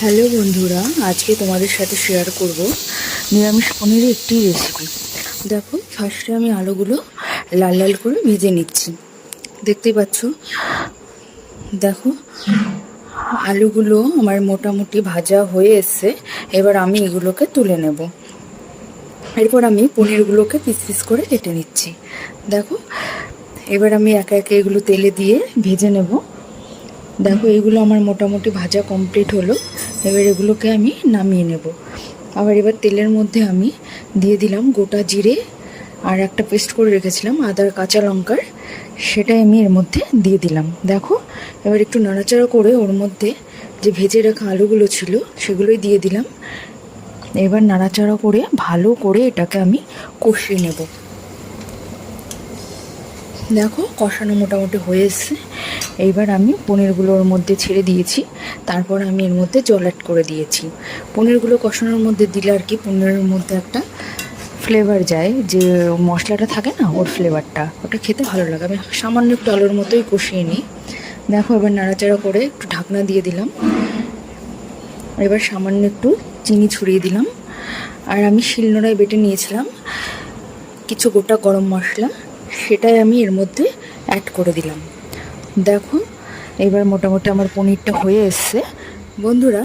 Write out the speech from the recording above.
Hello বন্ধুরা, আজকে তোমাদের সাথে শেয়ার করব নিরামিষ পনিরের একটি রেসিপি দেখো ফার্স্টে আমি আলুগুলো লাল লাল করে ভেজে নিচ্ছি। দেখতেই পাচ্ছ? দেখো, আলুগুলো আমার মোটামুটি ভাজা হয়ে এসছে, এবার আমি এগুলোকে তুলে নেব। এরপর আমি পনিরগুলোকে পিস পিস করে কেটে নিচ্ছি। দেখো, এবার আমি একে একে এগুলো তেলে দিয়ে ভেজে নেব। দেখো এগুলো আমার মোটামুটি ভাজা কমপ্লিট হলো। এবার এগুলোকে আমি নামিয়ে নেব। আবার এবার তেলের মধ্যে আমি দিয়ে দিলাম গোটা জিরে আর একটা পেস্ট করে রেখেছিলাম, আদার কাঁচা লঙ্কার। সেটাই আমি এর মধ্যে দিয়ে দিলাম। দেখো, এবার একটু নাড়াচাড়া করে ওর মধ্যে যে ভেজে রাখা আলুগুলো ছিল, সেগুলোই দিয়ে দিলাম। এবার নাড়াচাড়া করে ভালো করে এটাকে আমি কষিয়ে নেব। দেখো, কষানো মোটামুটি হয়ে এসছে। এইবার আমি পনিরগুলো ওর মধ্যে ছেড়ে দিয়েছি। তারপর আমি এর মধ্যে জল অ্যাড করে দিয়েছি। পনিরগুলো কষানোর মধ্যে দিলে আর কি পনিরের মধ্যে একটা ফ্লেভার যায়। যে মশলাটা থাকে না, ওর ফ্লেভারটা ওটা খেতে ভালো লাগে। আমি সামান্য একটু আলুর মতোই কষিয়ে নিই। দেখো এবার নাড়াচাড়া করে একটু ঢাকনা দিয়ে দিলাম। এবার সামান্য একটু চিনি ছড়িয়ে দিলাম। আর আমি শিলনোড়ায় বেটে নিয়েছিলাম কিছু গোটা গরম মশলা। সেটাই আমি এর মধ্যে অ্যাড করে দিলাম। দেখো এবার মোটামুটি আমার পনিরটা হয়ে এসছে। বন্ধুরা